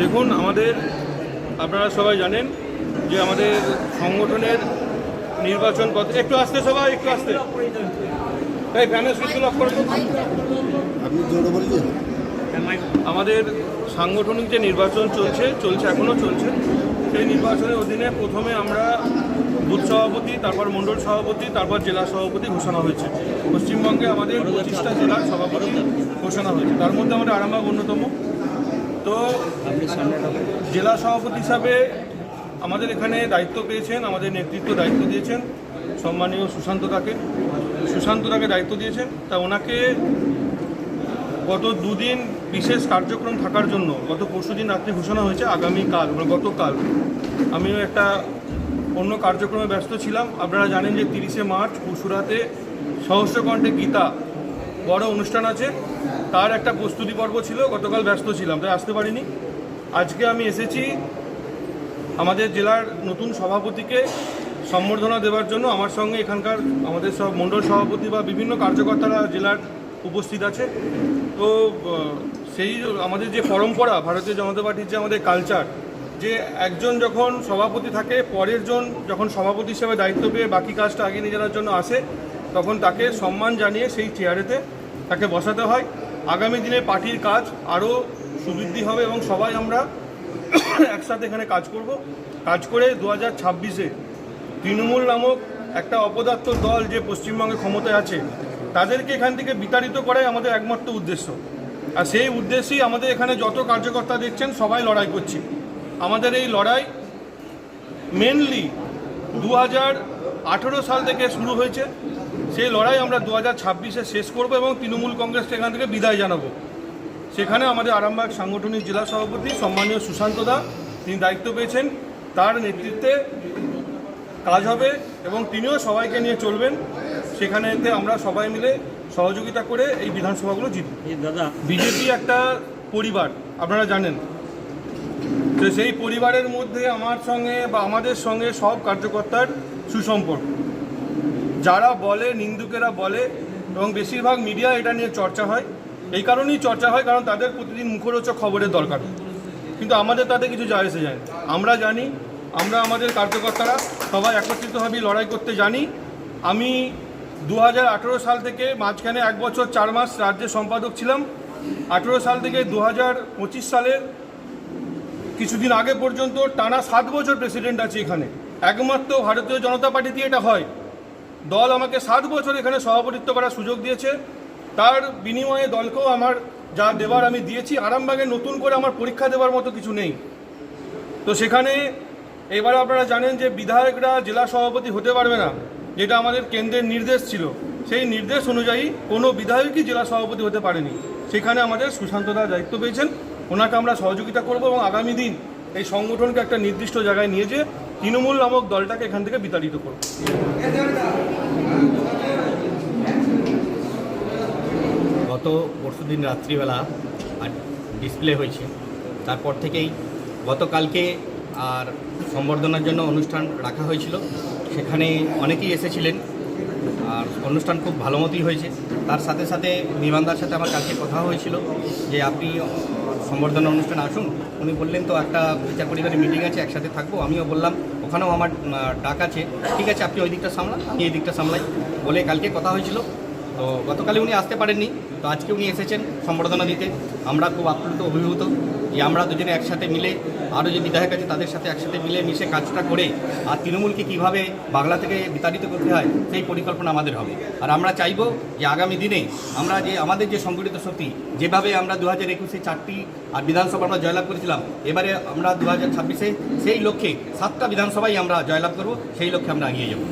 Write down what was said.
দেখুন, আমাদের, আপনারা সবাই জানেন যে আমাদের সংগঠনের নির্বাচন পথ একটু আসতে সবাই, একটু আসতে। তাই ফ্যানের সুইচগুলো করে আপনি জোরে বলছেন? আমাদের সাংগঠনিক যে নির্বাচন চলছে চলছে, এখনও চলছে, সেই নির্বাচনের অধীনে প্রথমে আমরা বুথ সভাপতি, তারপর মণ্ডল সভাপতি, তারপর জেলা সভাপতি ঘোষণা হয়েছে। পশ্চিমবঙ্গে আমাদের পঁচিশটা জেলার সভাপতি ঘোষণা হয়েছে। তার মধ্যে আমাদের আরামবাগ অন্যতম। তো জেলা সভাপতি হিসাবে আমাদের এখানে দায়িত্ব পেয়েছেন, আমাদের নেতৃত্ব দায়িত্ব দিয়েছেন। সম্মানীয় সুশান্ত দাকে। সুশান্ত দাকে দায়িত্ব দিয়েছেন। তা ওনাকে গত দুদিন বিশেষ কার্যক্রম থাকার জন্য, গত পরশু দিন রাত্রে ঘোষণা হয়েছে আগামীকাল মানে গতকাল। আমিও একটা অন্য কার্যক্রমে ব্যস্ত ছিলাম। আপনারা জানেন যে তিরিশে মার্চ পরশুরাতে সহস্রকণ্ঠে গীতা বড় অনুষ্ঠান আছে। তার একটা প্রস্তুতি পর্ব ছিল, গতকাল ব্যস্ত ছিলাম, তাই আসতে পারিনি। আজকে আমি এসেছি আমাদের জেলার নতুন সভাপতিকে সম্বর্ধনা দেওয়ার জন্য। আমার সঙ্গে এখানকার আমাদের সব মণ্ডল সভাপতি বা বিভিন্ন কার্যকর্তারা জেলার উপস্থিত আছে। তো সেই আমাদের যে পরম্পরা, ভারতীয় জনতা পার্টির যে আমাদের কালচার যে একজন যখন সভাপতি থাকে, পরের জন যখন সভাপতি হিসেবে দায়িত্ব পেয়ে বাকি কাজটা আগে নিয়ে যাওয়ার জন্য আসে, তখন তাকে সম্মান জানিয়ে সেই চেয়ারেতে তাকে বসাতে হয়। আগামী দিনে পার্টির কাজ আরও সুবৃদ্ধি হবে এবং সবাই আমরা একসাথে এখানে কাজ করব। কাজ করে দু হাজার ছাব্বিশে তৃণমূল নামক একটা অপদার্থ দল যে পশ্চিমবঙ্গে ক্ষমতায় আছে তাদেরকে এখান থেকে বিতাড়িত করাই আমাদের একমাত্র উদ্দেশ্য। আর সেই উদ্দেশ্যেই আমাদের এখানে যত কার্যকর্তা দেখছেন, সবাই লড়াই করছি। আমাদের এই লড়াই মেনলি দু হাজার আঠেরো সাল থেকে শুরু হয়েছে। সেই লড়াই আমরা দু হাজার ছাব্বিশে শেষ করব এবং তৃণমূল কংগ্রেসকে এখান থেকে বিদায় জানাব। সেখানে আমাদের আরামবাগ সাংগঠনিক জেলা সভাপতি সম্মানীয় সুশান্ত দা, তিনি দায়িত্ব পেয়েছেন। তার নেতৃত্বে কাজ হবে এবং তিনিও সবাইকে নিয়ে চলবেন। সেখানেতে আমরা সবাই মিলে সহযোগিতা করে এই বিধানসভাগুলো জিতব। দাদা বিজেপি একটা পরিবার আপনারা জানেন। তো সেই পরিবারের মধ্যে আমার সঙ্গে বা আমাদের সঙ্গে সব কার্যকর্তার সুসম্পর্ক। যারা বলে নিন্দুকেরা বলে এবং বেশিরভাগ মিডিয়া এটা নিয়ে চর্চা হয়। এই কারণেই চর্চা হয় কারণ তাদের প্রতিদিন মুখরোচক খবরের দরকার। কিন্তু আমাদের তাতে কিছু যায় এসে যায় আমরা জানি আমরা আমাদের কার্যকর্তারা সবাই একত্রিতভাবে লড়াই করতে জানি। আমি দু হাজার আঠেরো সাল থেকে মাঝখানে এক বছর চার মাস রাজ্যের সম্পাদক ছিলাম। আঠেরো সাল থেকে দু হাজার পঁচিশ সালের কিছুদিন আগে পর্যন্ত টানা সাত বছর প্রেসিডেন্ট আছে এখানে। একমাত্র ভারতীয় জনতা পার্টিতে এটা হয়। দল আমাকে সাত বছর এখানে সভাপতিত্ব করার সুযোগ দিয়েছে। তার বিনিময়ে দলকেও আমার যা দেওয়ার আমি দিয়েছি। আরামবাগে নতুন করে আমার পরীক্ষা দেওয়ার মতো কিছু নেই। তো সেখানে এবার আপনারা জানেন যে বিধায়করা জেলা সভাপতি হতে পারবে না। যেটা আমাদের কেন্দ্রের নির্দেশ ছিল, সেই নির্দেশ অনুযায়ী কোনো বিধায়কই জেলা সভাপতি হতে পারেনি। সেখানে আমাদের সুশান্ত দা দায়িত্ব পেয়েছেন। ওনাকে আমরা সহযোগিতা করব এবং আগামী দিন এই সংগঠনকে একটা নির্দিষ্ট জায়গায় নিয়ে যেয়ে তৃণমূল নামক দলটাকে এখান থেকে বিতাড়িত করব। গত পরশু দিন রাত্রিবেলা ডিসপ্লে হয়েছে। তারপর থেকেই গতকালকে আর সম্বর্ধনার জন্য অনুষ্ঠান রাখা হয়েছিল। সেখানে অনেকেই এসেছিলেন। আর অনুষ্ঠান খুব ভালো মতোই হয়েছে। তার সাথে সাথে বিমানদার সাথে আমার কালকে কথা হয়েছিল যে আপনি সম্বর্ধনা অনুষ্ঠানে আসুন। উনি বললেন, তো একটা বিচার পরিবারের মিটিং আছে, একসাথে থাকব। আমিও বললাম, ওখানেও আমার ডাক আছে। ঠিক আছে, আপনি ওই দিকটা সামলান, আমি এই দিকটা সামলাই। বলে কালকে কথা হয়েছিল। তো গতকালে উনি আসতে পারেননি, তো আজকে উনি এসেছেন সম্বর্ধনা দিতে। আমরা খুব আপ্লুত, অভিভূত যে আমরা দুজনে একসাথে মিলে, আরও যে বিধায়ক আছে তাদের সাথে একসাথে মিলে মিশে কাজটা করে, আর তৃণমূলকে কীভাবে বাংলা থেকে বিতাড়িত করতে হয়, সেই পরিকল্পনা আমাদের হবে। আর আমরা চাইব যে আগামী দিনে আমরা যে, আমাদের যে সংগঠিত শক্তি, যেভাবে আমরা দু হাজার একুশে চারটি আর বিধানসভা আমরা জয়লাভ করেছিলাম, এবারে আমরা দু হাজার ছাব্বিশে সেই লক্ষ্যে সাতটা বিধানসভায় আমরা জয়লাভ করব, সেই লক্ষ্যে আমরা এগিয়ে যাব।